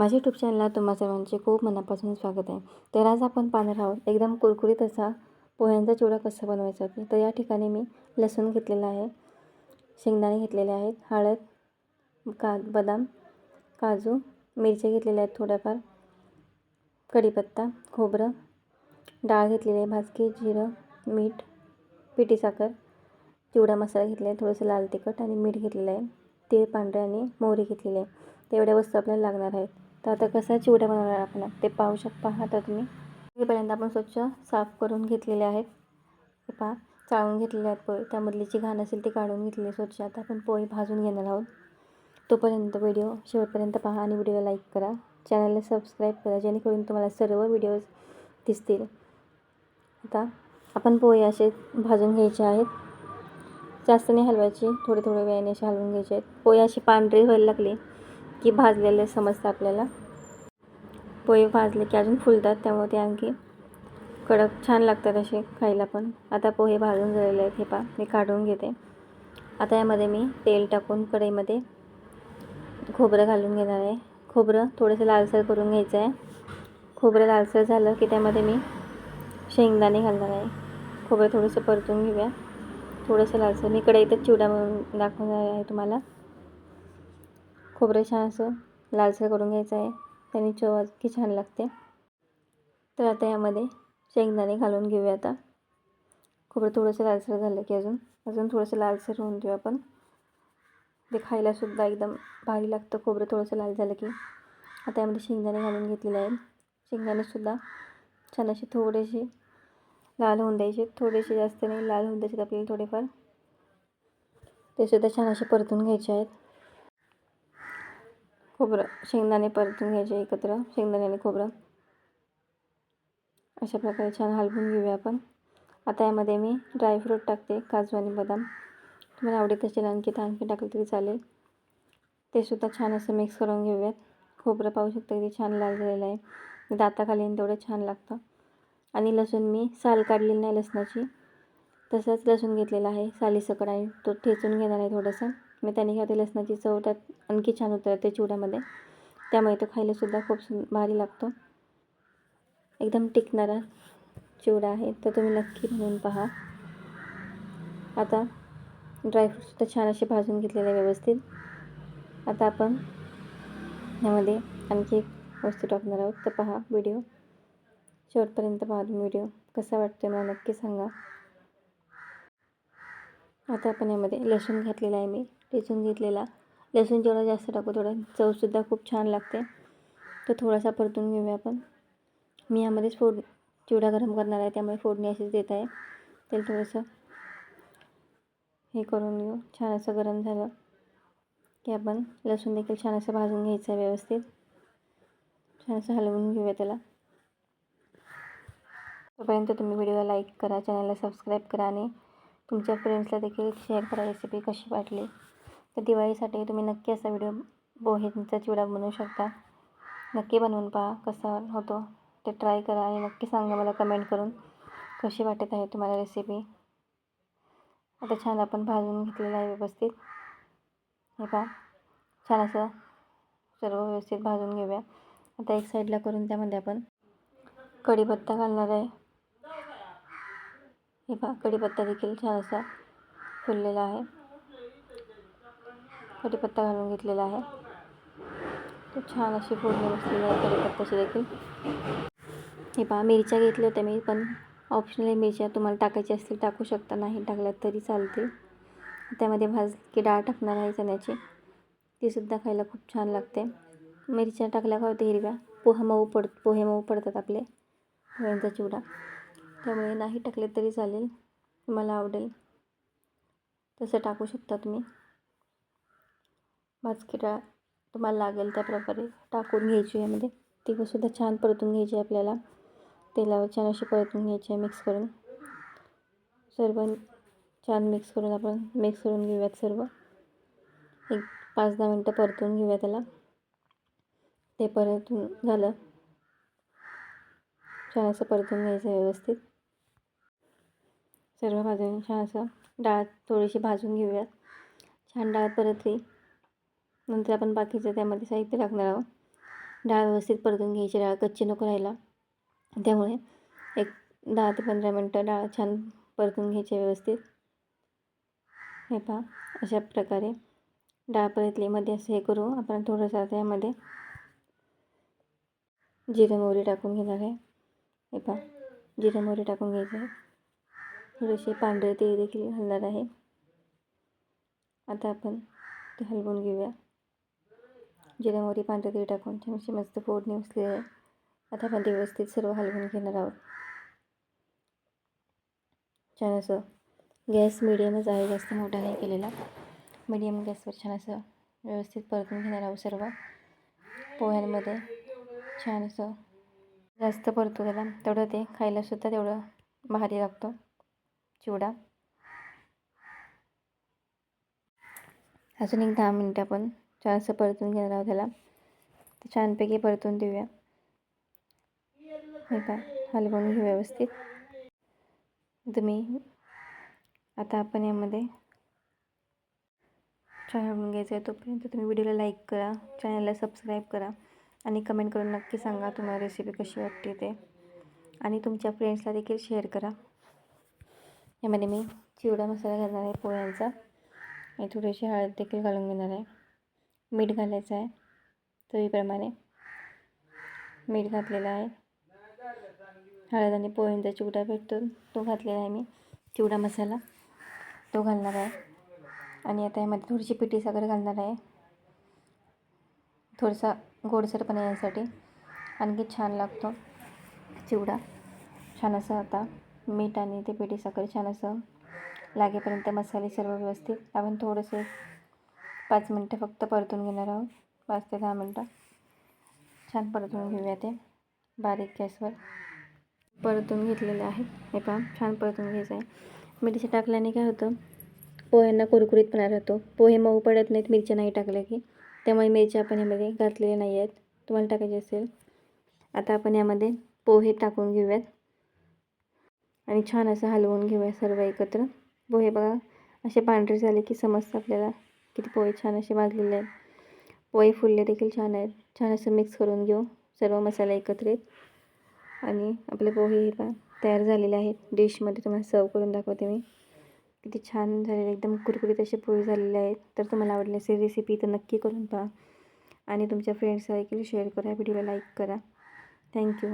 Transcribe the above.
माझ्या यूट्यूब चॅनलला तुम्हा सर्वांचे खूप मनापासून स्वागत आहे. तर आज आपण पाहणार आहोत एकदम कुरकुरीत असा पोह्यांचा चिवडा कसा बनवायचा ते. तर या ठिकाणी मी लसूण घेतलेला आहे शेंगदाणे घेतलेले आहेत हळद का बदाम काजू मिरच्या घेतलेल्या आहेत थोड्याफार कढीपत्ता खोबरं डाळ घेतलेली आहे भाजकी जिरं मीठ पिठी साखर चिवडा मसाला घेतलेला आहे थोडंसं लाल तिखट आणि मीठ घेतलेलं आहे तीळ पांढरे आणि मोहरी घेतलेली आहे. तेवढ्या वस्तू आपल्याला लागणार आहेत. तर आता कसा चिवडा बनवणार आपण? ते पाहू शक पाहता तुम्ही हेपर्यंत आपण स्वच्छ साफ करून घेतलेले आहेत. हे पहा चाळून घेतलेले आहेत पोळी त्यामधली जी घाण असेल ती काढून घेतलेली स्वच्छ. आता आपण पोळी भाजून घेणार आहोत. तोपर्यंत व्हिडिओ शेवटपर्यंत पहा आणि व्हिडिओला लाईक करा. चॅनलला सबस्क्राईब करा जेणेकरून तुम्हाला सर्व व्हिडिओज दिसतील. आता आपण पोहे असे भाजून घ्यायचे आहेत. जास्त नाही हलवायचे थोडे थोडे वेळाने असे हलवून घ्यायचे आहेत. पोहे असे पांढरे व्हायला लागले. की भाजलेले समजतं आपल्याला. पोहे भाजले की अजून फुलतात त्यामुळे ते आणखी कडक छान लागतात असे खायला पण. आता पोहे भाजून झालेले आहेत हे पा मी काढून घेते. आता यामध्ये मी तेल टाकून कढईमध्ये खोबरं घालून घेणार आहे. खोबरं थोडंसं लालसर करून घ्यायचं आहे. खोबरं लालसर झालं की त्यामध्ये मी शेंगदाणे घालणार आहे. खोबरं थोडंसं परतून घेऊया. थोडंसं लालसर. मी कढईतच चिवडा म्हणून दाखवणार आहे तुम्हाला. खोबरं छान असं लालसर करून घ्यायचं आहे. त्याने चव की छान लागते. तर आता यामध्ये शेंगदाणे घालून घेऊया आता. खोबरं थोडंसं लालसर झालं की अजून अजून थोडंसं लालसर होऊन देऊ आपण. ते खायलासुद्धा एकदम भारी लागतं. खोबरं थोडंसं लाल झालं की. आता यामध्ये शेंगदाणे घालून घेतलेले आहेत. शेंगदाणेसुद्धा छान असे थोडेसे लाल होऊन द्यायचे. थोडेसे जास्त नाही लाल होऊन द्यायचे आपल्याला थोडेफार. ते सुद्धा छान असे परतून घ्यायचे आहेत. खोबरं शेंगदाणे परतून घ्यायचे एकत्र शेंगदाणे आणि खोबरं. अशा प्रकारे छान हलवून घेऊया आपण. आता यामध्ये मी ड्रायफ्रूट टाकते काजू आणि बदाम. तुम्हाला आवडत असेल आणखी तर आणखी टाकलं तरी चालेल. ते सुद्धा छान असं मिक्स करून घेऊयात. खोबरं पाहू शकता किती छान लाल झालेलं आहे. दाताखाली तेवढं छान लागतं. आणि लसूण मी साल काढलेली नाही लसणाची. तसंच लसूण घेतलेला आहे. सालीसकट आणि तो ठेचून घेणार आहे थोडंसं. मग त्याने काय लसणाची चव त्यात आणखी छान उतरते चिवड्यामध्ये. त्यामुळे तो खायलासुद्धा खूप सुं भारी लागतो. एकदम टिकणारा चिवडा आहे तर तुम्ही नक्की म्हणून पहा. आता ड्रायफ्रूटसुद्धा छान असे भाजून घेतलेले आहे व्यवस्थित. आता आपण यामध्ये आणखी एक वस्तू टाकणार आहोत तर पहा व्हिडिओ शेवटपर्यंत पहा तुम्ही व्हिडिओ कसा वाटतो मला नक्की सांगा. आता आपण यामध्ये लसूण घातलेलं आहे मी. टेचून घेतलेला. लसूण जेवढा जास्त टाकू थोडं चवसुद्धा खूप छान लागते. तो थोडासा परतून घेऊया आपण. मी यामध्येच फोड चिवडा गरम करणार आहे. त्यामुळे फोडणी अशीच देत आहे. तेल थोडंसं हे करून घेऊ. छान असं गरम झालं की आपण लसूण देखील छान असं भाजून घ्यायचं आहे व्यवस्थित. छान असं हलवून घेऊया त्याला. तोपर्यंत तुम्ही व्हिडिओला लाईक करा चॅनलला सबस्क्राईब करा आणि तुमच्या फ्रेंड्सला देखील शेअर करा. रेसिपी कशी वाटली? दिवाळीसाठी तुम्ही नक्की असा व्हिडिओ पोहेचा चिवडा बनवू शकता. नक्की बनवून पहा कसा होतो. ते ट्राय करा आणि नक्की सांगा मला कमेंट करून कशी वाटत आहे तुम्हाला रेसिपी आता छान आपण भाजून घेतलेलं आहे व्यवस्थित. हे पहा. छान असं सर्व व्यवस्थित भाजून घेऊया. आता एक साईडला करून त्यामध्ये आपण कढीपत्ता घालणार आहे. हे पहा कढीपत्ता देखील छान असा फुललेला आहे. कढीपत्ता घालून घेतलेला आहे. तो छान अशी फोडणी बसलेली आहे कढीपत्त्याची देखील. हे पहा मिरच्या घेतल्या होत्या मी पण ऑप्शनल मिरच्या. तुम्हाला टाकायची असतील टाकू शकता. नाही टाकल्यात तरी चालतील. त्यामध्ये भाज की डाळ टाकणार आहे चण्याची. तीसुद्धा खायला खूप छान लागते. मिरच्या टाकल्या का होते हिरव्या? पोहा मऊ पड पोहे मऊ पडतात आपले. पोह्यांचा चिवडा. त्यामुळे नाही टाकले तरी चालेल. तुम्हाला आवडेल. तसं टाकू शकता तुम्ही. भाजकी डाळ तुम्हाला लागेल त्याप्रकारे टाकून घ्यायची यामध्ये म्हणजे ती सुद्धा छान परतून घ्यायची आपल्याला. तेलावर छान अशी परतून घ्यायची आहे मिक्स करून. सर्व छान मिक्स करून आपण मिक्स करून घेऊयात सर्व. एक पाच दहा मिनटं परतून घेऊया त्याला. ते परतून झालं. छान असं परतून घ्यायचं आहे व्यवस्थित. सर्व भाजून छान असं डाळ थोडीशी भाजून घेऊयात. छान डाळ परतली. नंतर आपण बाकीचं त्यामध्ये साहित्य टाकणार आहोत. डाळ व्यवस्थित परतून घ्यायची डाळ कच्ची नको राहायला. त्यामुळे एक दहा ते पंधरा मिनटं डाळ छान परतून घ्यायची व्यवस्थित. हे पहा अशा प्रकारे डाळ परतलीमध्ये असं हे करू. आपण थोडंसं त्यामध्ये जिरे मोहरी टाकून घेणार आहे. हे पहा जिरे मोहरी टाकून घ्यायचं आहे. थोडेसे पांढरे तेल देखील घालणार आहे. आता आपण ते हलवून घेऊया. जिरे मोहरी पांढरे तेल टाकून छानशी मस्त फोडणी उचली आहे आता आपण ते व्यवस्थित सर्व हलवून घेणार आहोत. छान असं गॅस मिडियमच आहे जास्त मोठा नाही केलेला. मिडियम गॅसवर छान असं व्यवस्थित परतून घेणार आहोत सर्व पोह्यांमध्ये. छान असं जास्त परतो त्याला. तेवढं ते खायलासुद्धा तेवढं भारी लागतो. चिवडा. अजून एक दहा मिनटं आपण छान असं परतून घेणार आहोत त्याला छानपैकी परतून देऊया. हे का हलवून घेऊ व्यवस्थित. तुम्ही आता आपण यामध्ये छान हलवून घ्यायचं आहे तोपर्यंत तुम्ही व्हिडिओला लाईक करा चॅनलला सबस्क्राईब करा आणि कमेंट करून नक्की सांगा तुम्हाला रेसिपी कशी वाटते ते. आणि तुमच्या फ्रेंड्सला देखील शेअर करा. यामध्ये मी चिवडा मसाला घालणार आहे पोळ्यांचा. आणि थोडीशी हळद देखील घालून घेणार आहे. मीठ घालायचं आहे. चवीप्रमाणे मीठ घातलेलं आहे. हळद आणि पोह्यांचा चिवडा भेटतो. तो घातलेला आहे मी. चिवडा मसाला तो घालणार आहे. आणि आता यामध्ये थोडीशी पिठी साखर घालणार आहे. थोडासा गोडसरपणा यासाठी. आणखी छान लागतो चिवडा. छान असं आता मीठ आणि ते पिठी साखर छान असं लागेपर्यंत मसाले सर्व व्यवस्थित. आपण थोडंसं पाच मिनटं फक्त परतून घेणार आहोत. पाच ते दहा मिनटं. छान परतून घेऊया ते. बारीक गॅसवर. परतून घेतलेले आहे हे पहा छान परतून घ्यायचं आहे. मिरची टाकल्याने काय होतं पोह्यांना कुरकुरीतपणा राहतो. पोहे मऊ पडत नाहीत मिरच्या नाही टाकल्या की. त्यामुळे मिरच्या आपण यामध्ये घातलेल्या नाही आहेत. तुम्हाला टाकायचे असेल. आता आपण यामध्ये पोहे टाकून घेऊयात. आणि छान असं हलवून घेऊया सर्व एकत्र. पोहे बघा असे पांढरे झाले की समजतं आपल्याला. किती पोहे छान असे भाजलेले आहेत. पोहे फुलले देखील छान आहेत. छान असं मिक्स करून घेऊ सर्व मसाला एकत्रित. आणि आपले पोहे हे पण तयार झालेले आहेत. डिशमध्ये तुम्हाला सर्व करून दाखवते मी. किती छान झालेले एकदम कुरकुरीत असे पोहे झालेले आहेत. तर तुम्हाला आवडली असेल रेसिपी तर नक्की करून पहा. आणि तुमच्या फ्रेंड्सला देखील शेअर करा. व्हिडिओला लाईक करा. थँक्यू